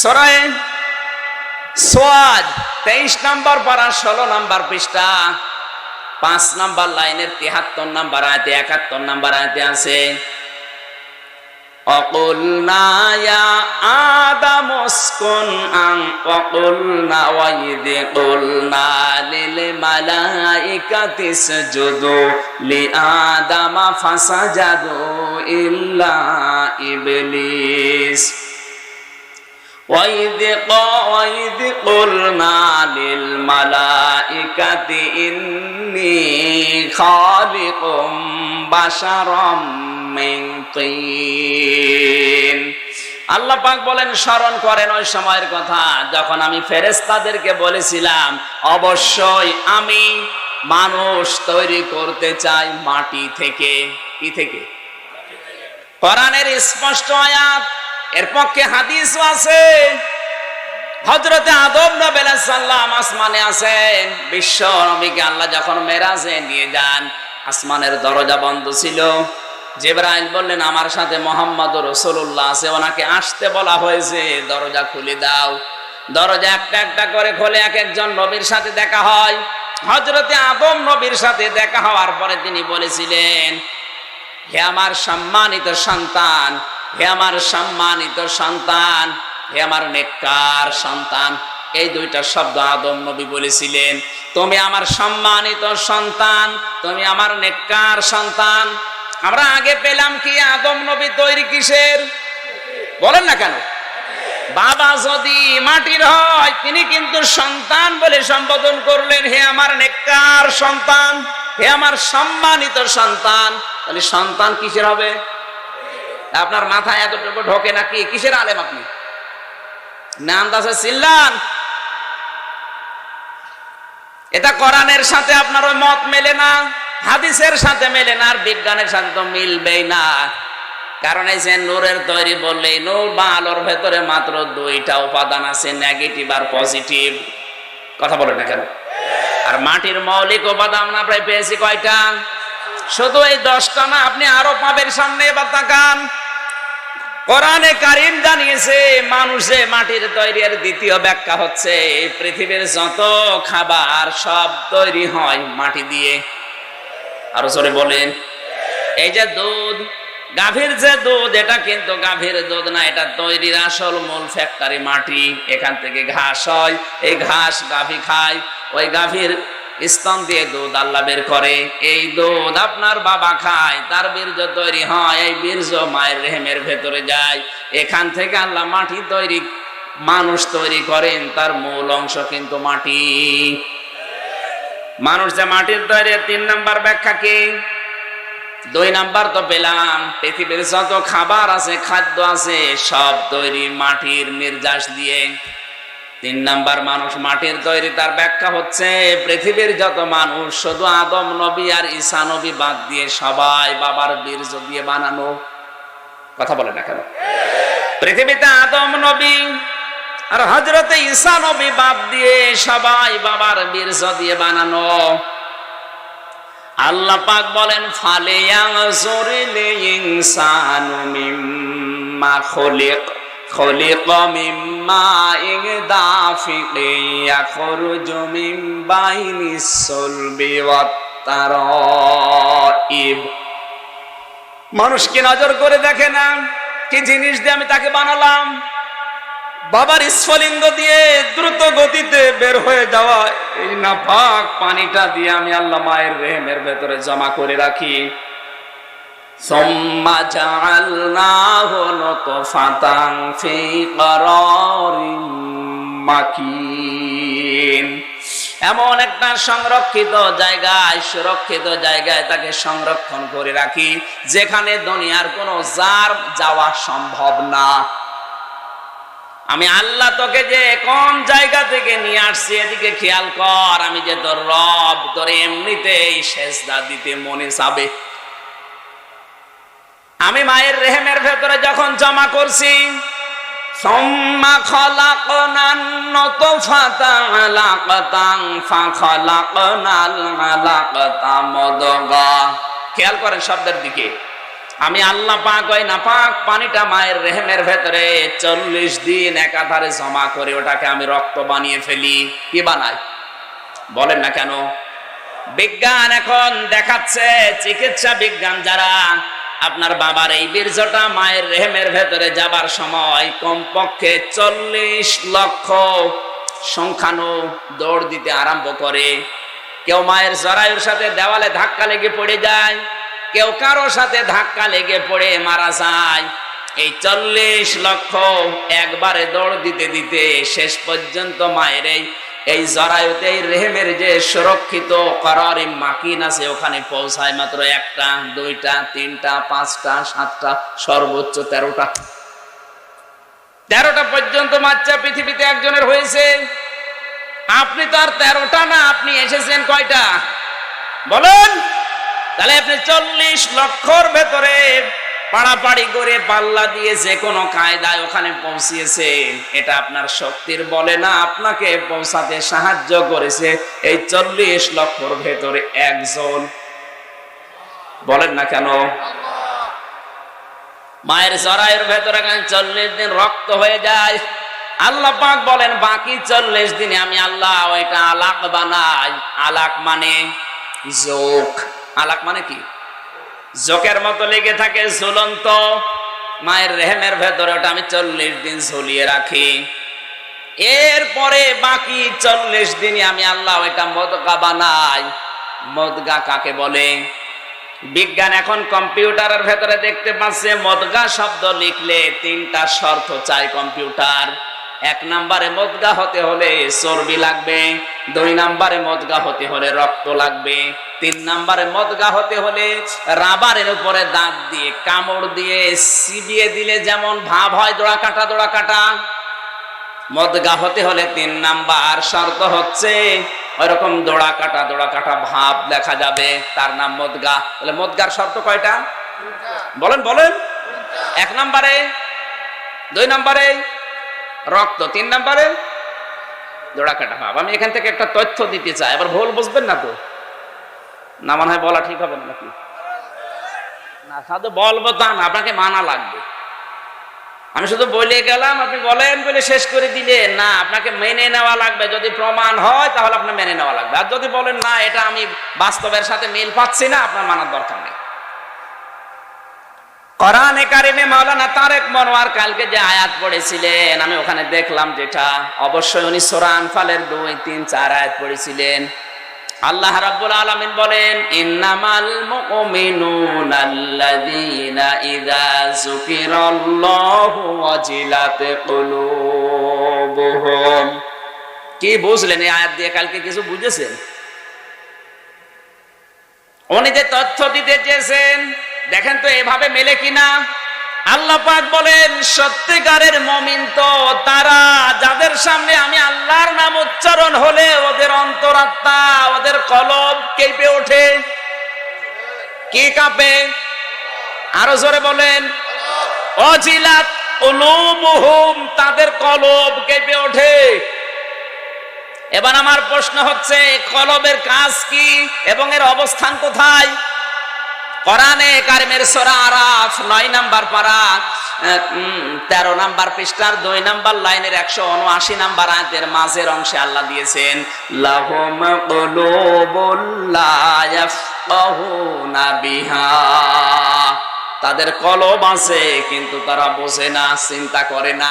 সরাই সোয়াদ তেইশ নাম্বার পারা ষোলো নাম্বার পৃষ্ঠা পাঁচ নাম্বার লাইনের তিহাত্তর নাম্বার আয়তে একাত্তর নাম্বার আয়তে আছে وقلنا يا آدم اسكن أن وقلنا وإذ قلنا للملائكة اسجدوا لآدم فسجدوا إلا إبليس وإذ قا- وإذ قلنا للملائكة إني خالق بشرا من طين আল্লাহ পাক বলেন স্মরণ করেন ওই সময়ের কথা যখন আমি ফেরেস্তাদেরকে বলেছিলাম অবশ্যই আমি মানুষ তৈরি করতে চাই মাটি থেকে কি থেকে কোরআনের স্পষ্ট আয়াত এর পক্ষে হাদিসও আছে। হজরতে আদম নবেল আসমানে আছেন বিশ্ব নবীকে আল্লাহ যখন মেরাজে নিয়ে যান, আসমানের দরজা বন্ধ ছিল। জেবরাইল বললেন, আমার সাথে মোহাম্মদ রসুল্লাহ আছে, ওনাকে আসতে বলা হয়েছে। দরজা খুলে দাও। দরজা একটা একটা করে খোলে, এক একজন নবীর সাথে দেখা হয়। হজরতে আদম নবীর সাথে দেখা হওয়ার পরে তিনি বলেছিলেন, হে আমার সম্মানিত সন্তান হে আমার সম্মানিত সন্তান, হে আমার নেককার সন্তান, এই দুইটা শব্দ আদম নবী বলেছিলেন। তুমি আমার সম্মানিত সন্তান, তুমি আমার নেককার সন্তান। আমরা আগে পেলাম কি আদম নবী তৈরি কিসের? বলেন না কেন? বাবা যদি মাটির হয়, তিনি কিন্তু সন্তান বলে সম্বোধন করলেন, হে আমার নেককার সন্তান, হে আমার সম্মানিত সন্তান। তাহলে সন্তান কিসের হবে? আপনার মাথায় এতটুকু ঢোকে নাকি কিসের আলেম আপনি? নাম দাসে সিল্লান এটা কোরআনের সাথে আপনার ওই মত মেলে না, হাদিসের সাথে মেলে না, আর বিজ্ঞানের সাথে তো মিলবেই না। কারণ এই যে নূরের তৈরি বললে, নূর বা আলোর ভেতরে মাত্র দুইটা উপাদান আছে নেগেটিভ আর পজিটিভ কথা বলে না কেন? আর মাটির মৌলিক উপাদান আমরা প্রায় পেয়েছি কয়টা? শুধু এই দশটা না, আপনি আরও পাবেন সামনে, এবার তাকান। কোরআনে কারিম জানিয়েছে, মানুষে মাটির তৈরির দ্বিতীয় ব্যাখ্যা হচ্ছে, পৃথিবীর যত খাবার সব তৈরি হয় মাটি দিয়ে। আরও জোরে বলেন। এই যে দুধ, গাভীর যে দুধ, এটা কিন্তু গাভীর দুধ না, এটা তৈরির আসল মূল ফ্যাক্টরি মাটি। এখান থেকে ঘাস হয়, এই ঘাস গাভী খায়, ওই গাভীর স্তন দিয়ে দুধ আল্লাহ বের করে। এই দুধ আপনার বাবা খায়, তার বীর্য তৈরি হয়, এই বীর্য মায়ের রেহেমের ভেতরে যায়। এখান থেকে আল্লাহ মাটি তৈরি, মানুষ তৈরি করেন, তার মূল অংশ কিন্তু মাটি। মানুষ যে মাটির তৈরি, তিন নাম্বার ব্যাখ্যা কি? দুই নাম্বার তো পেলাম, পৃথিবীর যত খাবার আছে, খাদ্য আছে, সব তৈরি মাটির নির্যাস দিয়ে। তিন নাম্বার মানুষ মাটির তৈরি, তার ব্যাখ্যা হচ্ছে, পৃথিবীর যত মানুষ, শুধু আদম, নবী আর ঈসা নবী বাদ দিয়ে সবাই বাবার বীর্য দিয়ে বানানো। কথা বলে না কেন? পৃথিবীতে আদম, নবী আর হজরতে ঈসা নবী বাদ দিয়ে সবাই বাবার বীর্য দিয়ে বানানো। আল্লাহ পাক বলেন ফালে ইয়ানজুরিল ইনসানু মিম্মা খুলিক। খুলিক মিম্মা ইগদাফিক ইয়াখরুজু মিন বাইনিস সুলবি ওয়াত তারাইব মানুষকে নজর করে দেখে না? কি জিনিস দিয়ে আমি তাকে বানালাম? বাবার স্ফলিঙ্গ দিয়ে দ্রুত গতিতে বের হয়ে যাওয়া এই নাপাক পানিটা দিয়ে আমি আল্লাহ মায়ের রেহেমের ভেতরে জমা করে রাখি। ثم جعلناه نطفة في قرار মাকিন এমন একটা সংরক্ষিত জায়গায় সুরক্ষিত জায়গায় তাকে সংরক্ষণ করে রাখি যেখানে দুনিয়ার কোনো জার যাওয়া সম্ভব না আমি আল্লাহ তোকে যে কোন জায়গা থেকে নিয়ে আসছি এদিকে খেয়াল কর আমি যে তোর রব তোর এমনিতেই শেষদা দিতে মনে চাবে আমি মায়ের রেহেমের ভেতরে যখন জমা করছি খেয়াল করেন শব্দের দিকে। আমি আল্লাহ পাক ওই না পাক পানিটা মায়ের রেহেমের ভেতরে চল্লিশ দিন একাধারে জমা করে ওটাকে আমি রক্ত বানিয়ে ফেলি। কি বানাই? বলেন না কেন? বিজ্ঞান এখন দেখাচ্ছে, চিকিৎসা বিজ্ঞান যারা আপনার বাবার এই বীর্যটা মায়ের রেহেমের ভেতরে যাবার সময় কমপক্ষে চল্লিশ লক্ষ সংখ্যানো দৌড় দিতে আরম্ভ করে। কেউ মায়ের জরায়ুর সাথে দেওয়ালে ধাক্কা লেগে পড়ে যায়, কেউ কারোর সাথে ধাক্কা লেগে পড়ে মারা যায়। এই চল্লিশ লক্ষ একবারে দৌড় দিতে দিতে শেষ পর্যন্ত মায়ের এই এই জরায়ুতে এই রেহেমের যে সুরক্ষিত করার মাকিন আছে, ওখানে পৌঁছায় মাত্র একটা, দুইটা, তিনটা, পাঁচটা, সাতটা, সর্বোচ্চ তেরোটা। তেরোটা পর্যন্ত বাচ্চা পৃথিবীতে একজনের হয়েছে। আপনি তো আর তেরোটা না, আপনি এসেছেন কয়টা? বলেন। তাহলে আপনি চল্লিশ লক্ষর ভেতরে পাড়াপাড়ি করে পাল্লা দিয়ে যে কোনো কায়দায় ওখানে পৌঁছিয়েছেন। এটা আপনার শক্তির বলে না, আপনাকে পৌঁছাতে সাহায্য করেছে এই চল্লিশ লক্ষর ভেতরে একজন। বলেন না কেন? মায়ের জরায়ের ভেতরে চল্লিশ দিন রক্ত হয়ে যায়? আল্লাহ পাক বলেন, বাকি চল্লিশ দিনে আমি আল্লাহ ওইটা আলাক বানাই। আলাক মানে যোগ। আলাক মানে কি? জোকের মতো লেগে থাকে ঝুলন্ত। মায়ের রেহেমের ভেতরে ওটা আমি চল্লিশ দিন ঝুলিয়ে রাখি। এরপরে বাকি চল্লিশ দিনে আমি আল্লাহ ওইটা মদগা বানাই। মদগা কাকে বলে? বিজ্ঞান এখন কম্পিউটারের ভেতরে দেখতে পাচ্ছে, মদগা শব্দ লিখলে তিনটা শর্ত চাই কম্পিউটার। এক নম্বরে মদগা হতে হলে চর্বি লাগবে দুই নম্বরে মদগা হতে হলে রক্ত লাগবে তিন নম্বরে মদগা হতে হলে রাবারের উপরে দাঁত দিয়ে কামড় দিয়ে সিবিয়ে দিলে যেমন ভাব হয় দোড়া কাটা দোড়া কাটা। মদগা হতে হলে তিন নাম্বার শর্ত হচ্ছে ওইরকম দোড়া কাটা দোড়া কাটা ভাব দেখা যাবে তার নাম মদগা। তাহলে মদগার শর্ত কয়টা? বলেন বলেন। এক নম্বরে দুই নম্বরে। রক্ত, তিন নম্বরে? দোড়া কাটা। ভাব আমি এখান থেকে একটা তথ্য দিতে চাই। আবার ভুল বুঝবেন না তো? না, মনে হয় বলা ঠিক হবে নাকি? না, সাধু বলব তা না, আপনাকে মানা লাগবে। আমি শুধু বলে গেলাম, আপনি বলেন বলে শেষ করে দিলেন। না, আপনাকে মেনে নেওয়া লাগবে। যদি প্রমাণ হয়, তাহলে আপনার মেনে নেওয়া লাগবে। আর যদি বলেন, না, এটা আমি বাস্তবের সাথে মিল পাচ্ছি না, আপনার মানার দরকার নেই। কোরআনে কারিমে মাওলানা তারেক কালকে যে আয়াত পড়েছিলেন, আমি ওখানে দেখলাম যেটা। অবশ্যই উনি দুই, তিন, চার আয়াত পড়েছিলেন। আল্লাহ রাব্বুল আলামিন বলেন, ইন্নামাল ইযা যুকিরাল্লাহু ওয়াজিলাত কুলুবুহুম। কি বুঝলেন এই আয়াত দিয়ে কালকে কিছু বুঝেছেন? উনি যে তথ্য দিতে চেয়েছেন, দেখেন তো এভাবে মেলে কিনা? আল্লাহ পাক বলেন, সত্যিকারের মমিন তো তারা, যাদের সামনে আমি আল্লাহর নাম উচ্চারণ হলে ওদের অন্তরাত্মা, ওদের কলব কেঁপে ওঠে। কে কাঁপে? আরও জোরে বলেন। অজিলাত তাদের কলব কেঁপে ওঠে। এবার আমার প্রশ্ন হচ্ছে, কলবের কাজ কি এবং এর অবস্থান কোথায়? কোরআনে কারিমের সোরা আরাফ, নয় নাম্বার পারা তেরো নাম্বার পৃষ্ঠার দুই নাম্বার লাইনের একশো উনআশি নাম্বার আয়াতের মাঝের অংশে আল্লাহ দিয়েছেন লাহুম বিহা। তাদের কলব আছে, কিন্তু তারা বোঝে না, চিন্তা করে না।